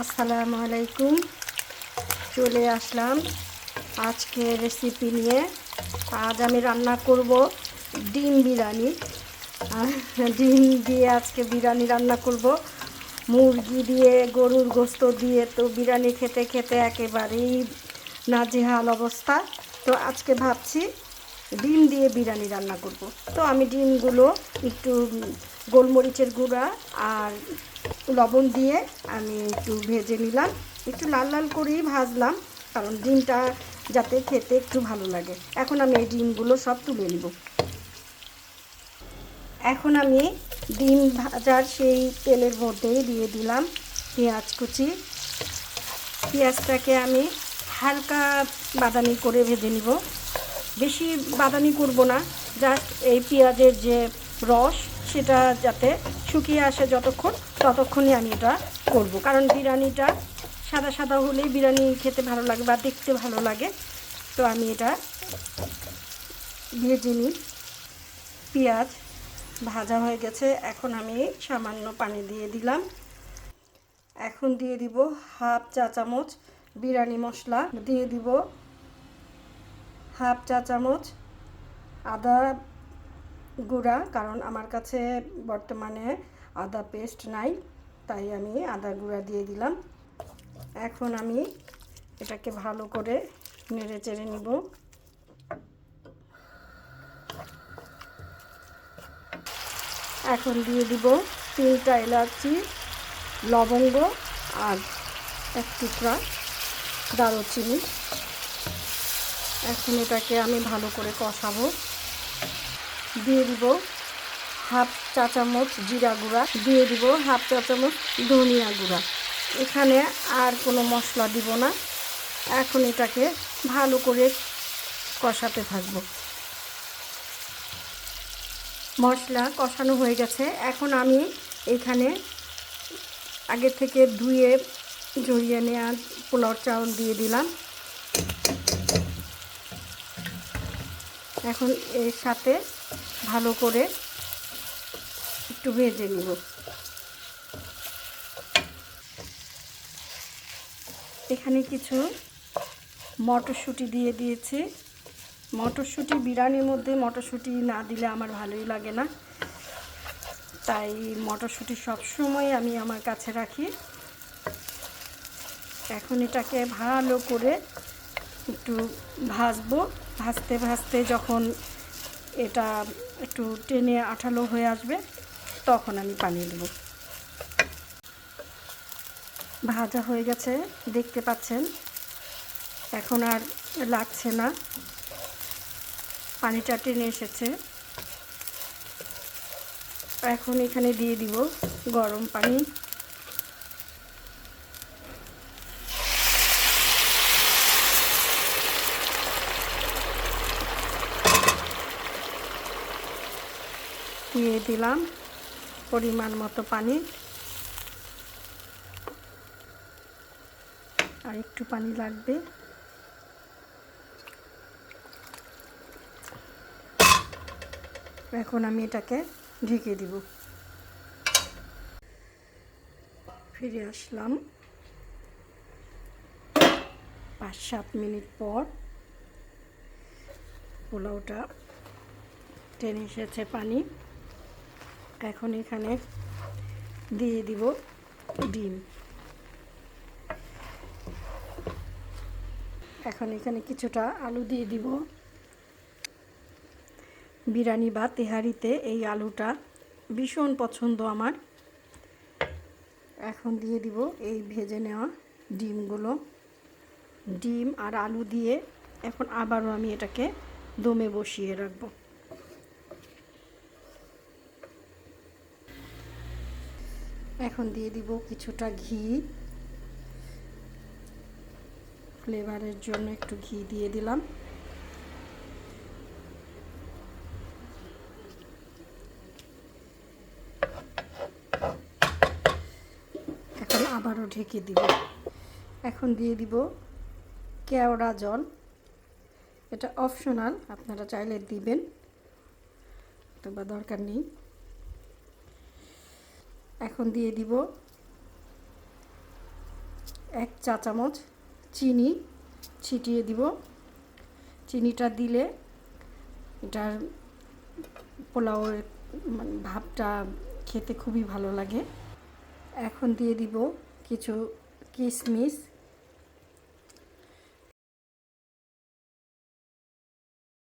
আসসালামু আলাইকুম। চলে আসলাম আজকে রেসিপি নিয়ে। আজ আমি রান্না করব ডিম বিরিয়ানি। ডিম দিয়ে আজকে বিরিয়ানি রান্না করব। মুরগি দিয়ে, গরুর গোস্ত দিয়ে তো বিরিয়ানি খেতে খেতে একেবারেই নাজেহাল অবস্থা। তো আজকে ভাবছি ডিম দিয়ে বিরিয়ানি রান্না করব। তো আমি ডিমগুলো একটু গোলমরিচের গুঁড়া আর লবণ দিয়ে আমি একটু ভেজে নিলাম। একটু লাল লাল করেই ভাজলাম, কারণ ডিমটা যাতে খেতে একটু ভালো লাগে। এখন আমি এই ডিমগুলো সব তুলে নিব। এখন আমি ডিম ভাজার সেই তেলের মধ্যেই দিয়ে দিলাম পেঁয়াজ কুচি। পেঁয়াজটাকে আমি হালকা বাদামি করে ভেজে নিব। বেশি বাদামি করব না, জাস্ট এই পেঁয়াজের যে রস সেটা যাতে শুকিয়ে আসে যতক্ষণ, ততক্ষণই আমি এটা করব। কারণ বিরিয়ানিটা সাদা সাদা হলেই বিরিয়ানি খেতে ভালো লাগে বা দেখতে ভালো লাগে। তো আমি এটা ভেজে নিই। পেঁয়াজ ভাজা হয়ে গেছে। এখন আমি সামান্য পানি দিয়ে দিলাম। এখন দিয়ে দিব হাফ চা চামচ বিরিয়ানি মশলা। দিয়ে দিব হাফ চা চামচ আদা গুঁড়া, কারণ আমার কাছে বর্তমানে আদা পেস্ট নাই, তাই আমি আদা গুঁড়া দিয়ে দিলাম। এখন আমি এটাকে ভালো করে নেড়ে চেড়ে নিব। এখন দিয়ে দিব তিনটা এলাচি, লবঙ্গ আর এক টুকরা দারুচিনি। এখন এটাকে আমি ভালো করে কষাবো। দিয়ে দিব হাফ চা চামচ জিরা গুঁড়া, দিয়ে দিব হাফ চা চামচ ধনিয়া গুঁড়া। এখানে আর কোনো মশলা দিব না। এখন এটাকে ভালো করে কষাতে থাকব। মশলা কষানো হয়ে গেছে। এখন আমি এখানে আগে থেকে ধুয়ে জড়িয়ে নেওয়া পোলাও চাউল দিয়ে দিলাম। এখন এর সাথে ভালো করে একটু ভেজে নিব। এখানে কিছু মটরশুঁটি দিয়ে দিয়েছি। মটরশুঁটি, বিরিয়ানির মধ্যে মটরশুঁটি না দিলে আমার ভালোই লাগে না। তাই মটরশুঁটি সবসময় আমি আমার কাছে রাখি। এখন এটাকে ভালো করে একটু ভাজবো। ভাজতে ভাজতে যখন এটা একটু টেনে আঠালো হয়ে আসবে, তখন আমি পানি দেব। ভাজা হয়ে গেছে, দেখতে পাচ্ছেন? এখন আর লাগছে না। পানিটা টেনে এসেছে। এখন এখানে দিয়ে দিব গরম পানি। দিয়ে দিলাম পরিমাণ মতো পানি। আর একটু পানি লাগবে। এখন আমি এটাকে ঢেকে দিব। ফিরে আসলাম। পাঁচ সাত মিনিট পর পোলাওটা টেনে এসেছে পানি। এখন এখানে দিয়ে দিব ডিম। এখন এখানে কিছুটা আলু দিয়ে দিব। বিরিয়ানি বা তেহারিতে এই আলুটা ভীষণ পছন্দ আমার। এখন দিয়ে দিব এই ভেজে নেওয়া ডিমগুলো। ডিম আর আলু দিয়ে এখন আবারও আমি এটাকে দমে বসিয়ে রাখব। এখন দিয়ে দিব কিছুটা ঘি। ফ্লেভারের জন্য একটু ঘি দিয়ে দিলাম। এখন আবারও ঢেকে দিব। এখন দিয়ে দিব কেওড়া জল। এটা অপশনাল আপনারা চাইলে দিবেন বা দরকার নেই। এখন দিয়ে দিব এক চা চামচ চিনি ছিটিয়ে দিব। চিনিটা দিলে এটার পোলাওয়ের মানে ভাবটা খেতে খুবই ভালো লাগে। এখন দিয়ে দিব কিছু কিশমিশ।